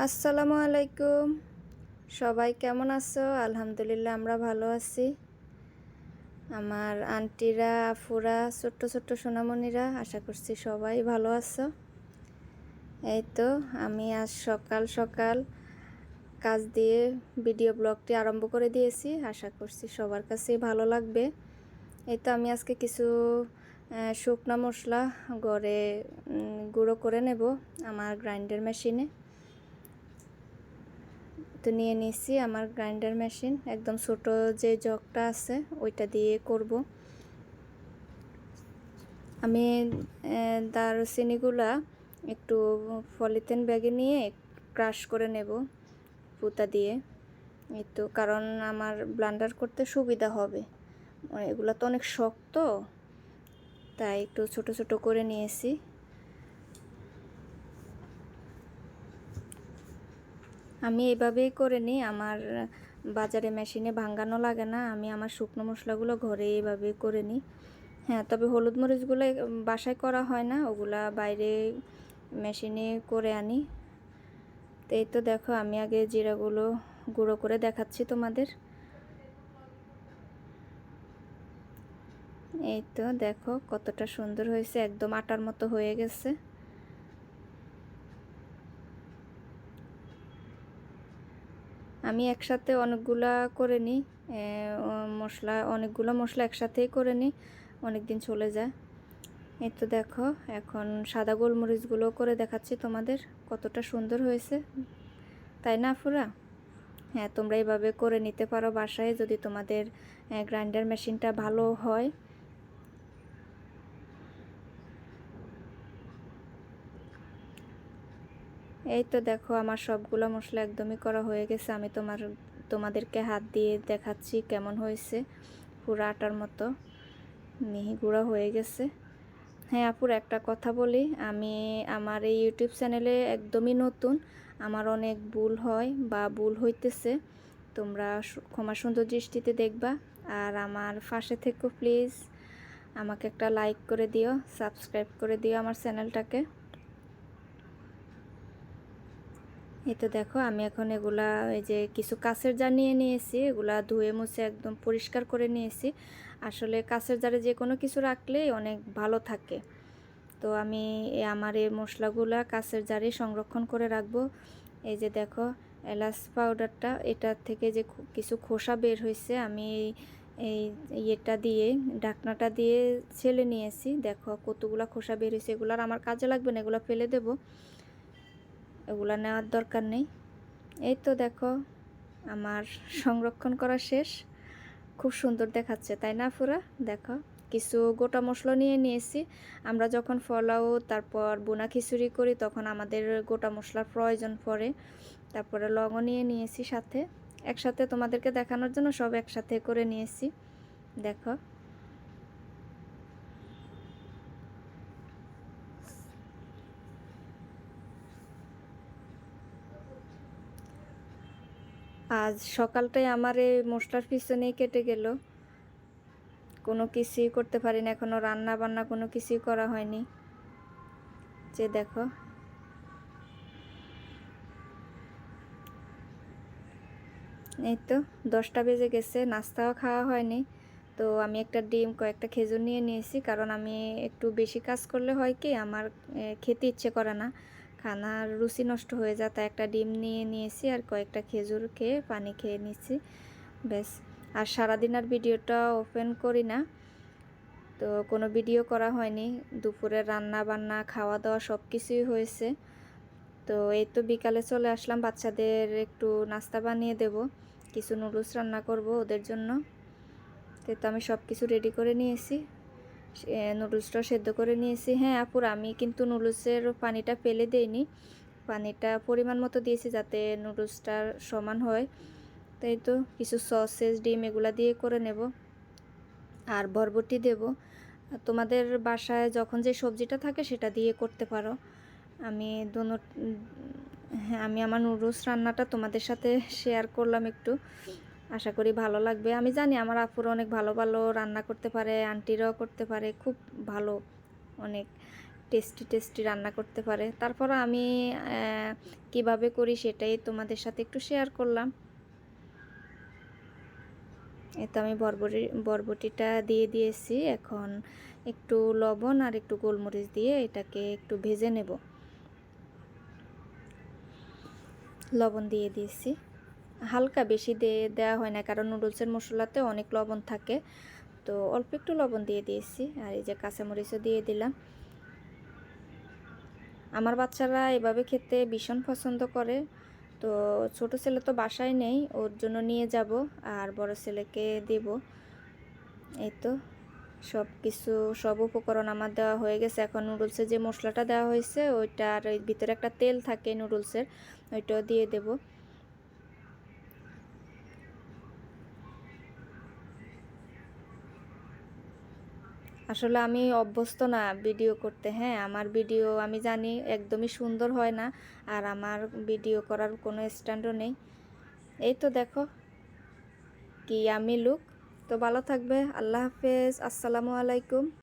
আসসালামু আলাইকুম। সবাই কেমন আছো? আলহামদুলিল্লাহ, আমরা ভালো আছি। আমার আন্টিরা, আফুরা, ছোট্ট ছোট্ট সোনামণিরা, আশা করছি সবাই ভালো আছো। এই তো, আমি আজ সকাল সকাল কাজ দিয়ে ভিডিও ব্লগটি আরম্ভ করে দিয়েছি। আশা করছি সবার কাছেই ভালো লাগবে। এই তো, আমি আজকে কিছু শুকনা মশলা গড়ে গুঁড়ো করে নেব আমার গ্রাইন্ডার মেশিনে। তো নিয়ে নিয়েছি আমার গ্রাইন্ডার মেশিন, একদম ছোট যে জগটা আছে ওইটা দিয়ে করব। আমি দারুচিনিগুলা একটু পলিথিন ব্যাগে নিয়ে ক্রাশ করে নেব পুতা দিয়ে। এই তো, কারণ আমার ব্লান্ডার করতে সুবিধা হবে। মানে এগুলো তো অনেক শক্ত, তাই একটু ছোট ছোট করে নিয়েছি। আমি এভাবেই করে নিই। আমার বাজারে মেশিনে ভাঙ্গানো লাগে না। আমি আমার শুকনো মশলাগুলো ঘরে এভাবেই করে নিই। হ্যাঁ তবে হলুদ মরিচগুলো বাসায় করা হয় না। ওগুলা বাইরে মেশিনে করে আনি। তো এই তো দেখো, আমি আগে জিরাগুলো গুঁড়ো করে দেখাচ্ছি তোমাদের। এই তো দেখো, কতটা সুন্দর হয়েছে। একদম আটার মতো হয়ে গেছে। আমি একসাথে অনেকগুলা করে নিই। মশলা, অনেকগুলো মশলা একসাথেই করে নিই। অনেক দিন চলে যায়। এই তো দেখো, এখন সাদা গোলমরিচগুলো করে দেখাচ্ছি তোমাদের, কতটা সুন্দর হয়েছে। তাই না ফুরা? হ্যাঁ তোমরা এইভাবে করে নিতে পারো বাসায় যদি তোমাদের গ্রাইন্ডার মেশিনটা ভালো হয়। এই তো দেখো, আমার সবগুলো মশলা একদমই করা হয়ে গেছে। আমি তোমার, তোমাদেরকে হাত দিয়ে দেখাচ্ছি কেমন হয়েছে। পুরো আটার মতো মিহি গুঁড়া হয়ে গেছে। হ্যাঁ আপুর একটা কথা বলি, আমি আমার এই ইউটিউব চ্যানেলে একদমই নতুন। আমার অনেক ভুল হয় বা ভুল হইতেছে। তোমরা ক্ষমা সুন্দর দৃষ্টিতে দেখবা। আর আমার পাশে থেকো প্লিজ। আমাকে একটা লাইক করে দিও, সাবস্ক্রাইব করে দিও আমার চ্যানেলটাকে। এই তো দেখো, আমি এখন এগুলা এই যে কিছু কাছের জার নিয়ে নিয়েছি, এগুলা ধুয়ে মুছে একদম পরিষ্কার করে নিয়েছি। আসলে কাছের জারে যে কোনো কিছু রাখলেই অনেক ভালো থাকে। তো আমি আমার এই মশলাগুলা কাছের জারে সংরক্ষণ করে রাখব। এই যে দেখো, এলাচ পাউডারটা এটার থেকে যে কিছু খোসা বের হয়েছে, আমি এই- ইয়েটা দিয়ে, ঢাকনাটা দিয়ে ছেলে নিয়েছি। দেখো কতগুলা খোসা বের হয়েছে এগুলো আর আমার কাজে লাগবে না, এগুলো ফেলে দেবো। এগুলো নেওয়ার দরকার নেই। এই তো দেখো, আমার সংরক্ষণ করা শেষ। খুব সুন্দর দেখাচ্ছে, তাই না ফুরা? দেখো, কিছু গোটা মশলা নিয়ে নিয়েছি। আমরা যখন ফলাও, তারপর বোনা খিচুড়ি করি, তখন আমাদের গোটা মশলার প্রয়োজন পড়ে। তারপরে লবঙ্গ নিয়ে নিয়েছি সাথে। একসাথে তোমাদেরকে দেখানোর জন্য সব একসাথে করে নিয়েছি। দেখো আজ সকালটাই আমার এই মশলার পিছনেই কেটে গেল। কোনো কিছুই করতে পারি না এখনও রান্না বান্না কোনো কিছুই করা হয়নি। যে দেখো। এই তো, দশটা বেজে গেছে, নাস্তাও খাওয়া হয়নি। তো আমি একটা ডিম, কয়েকটা খেজুর নিয়ে নিয়েছি, কারণ আমি একটু বেশি কাজ করলে হয় কি, আমার খেতে ইচ্ছে করে না। খানার রুচি নষ্ট হয়ে যায়, তাই একটা ডিম নিয়ে নিয়েছি আর কয়েকটা খেজুর খেয়ে পানি খেয়ে নিয়েছি ব্যাস। আর সারাদিন আর ভিডিওটা ওপেন করি না। তো কোনো ভিডিও করা হয়নি। দুপুরে রান্না বান্না, খাওয়া দাওয়া সব কিছুই হয়েছে। তো এই তো বিকালে চলে আসলাম, বাচ্চাদের একটু নাস্তা বানিয়ে দেব। কিছু নুডলস রান্না করব ওদের জন্য। তো তো আমি সব কিছু রেডি করে নিয়েছি। নুডলসটা সেদ্ধ করে নিয়েছি। হ্যাঁ আপুর আমি কিন্তু নুডলসের পানিটা ফেলে দেইনি। পানিটা পরিমাণ মতো দিয়েছি যাতে নুডলসটার সমান হয়। তাই তো, কিছু সসেস, ডিম এগুলা দিয়ে করে নেব। আর বরবটি দেব। তোমাদের বাসায় যখন যে সবজিটা থাকে সেটা দিয়ে করতে পারো। আমি দোনো হ্যাঁ আমি আমার নুডলস রান্নাটা তোমাদের সাথে শেয়ার করলাম একটু। আশা করি ভালো লাগবে। আমি জানি আমার আপুর অনেক ভালো ভালো রান্না করতে পারে, আন্টিরাও করতে পারে, খুব ভালো, অনেক টেস্টি টেস্টি রান্না করতে পারে। তারপর আমি কীভাবে করি সেটাই তোমাদের সাথে একটু শেয়ার করলাম। এই তো আমি বরবটি, বরবটিটা দিয়ে দিয়েছি। এখন একটু লবণ আর একটু গোলমরিচ দিয়ে এটাকে একটু ভেজে নেব। লবণ দিয়ে দিয়েছি। হালকা বেশি দিয়ে দেওয়া হয় না, কারণ নুডলসের মশলাতে অনেক লবণ থাকে। তো অল্প একটু লবণ দিয়ে দিয়েছি, আর এই যে কাঁচামরিচও দিয়ে দিলাম। আমার বাচ্চারা এভাবে খেতে ভীষণ পছন্দ করে। তো ছোট ছেলে তো বাসায় নেই, ওর জন্য নিয়ে যাব, আর বড় ছেলেকে দেব। এই তো সব কিছু সব উপকরণ আমার দেওয়া হয়ে গেছে। এখন নুডলসের যে মশলাটা দেওয়া হয়েছে, ওইটার ওই ভিতরে একটা তেল থাকে নুডলসের, ওইটাও দিয়ে দেব। আসলে আমি অভ্যস্ত না ভিডিও করতে হ্যাঁ? আমার ভিডিও আমি জানি একদমই সুন্দর হয় না, আর আমার ভিডিও করার কোনো স্ট্যান্ডও নেই। এই তো দেখো, কি আমি লুক তো ভালো থাকবে, আল্লাহ হাফেজ, আসসালামু আলাইকুম।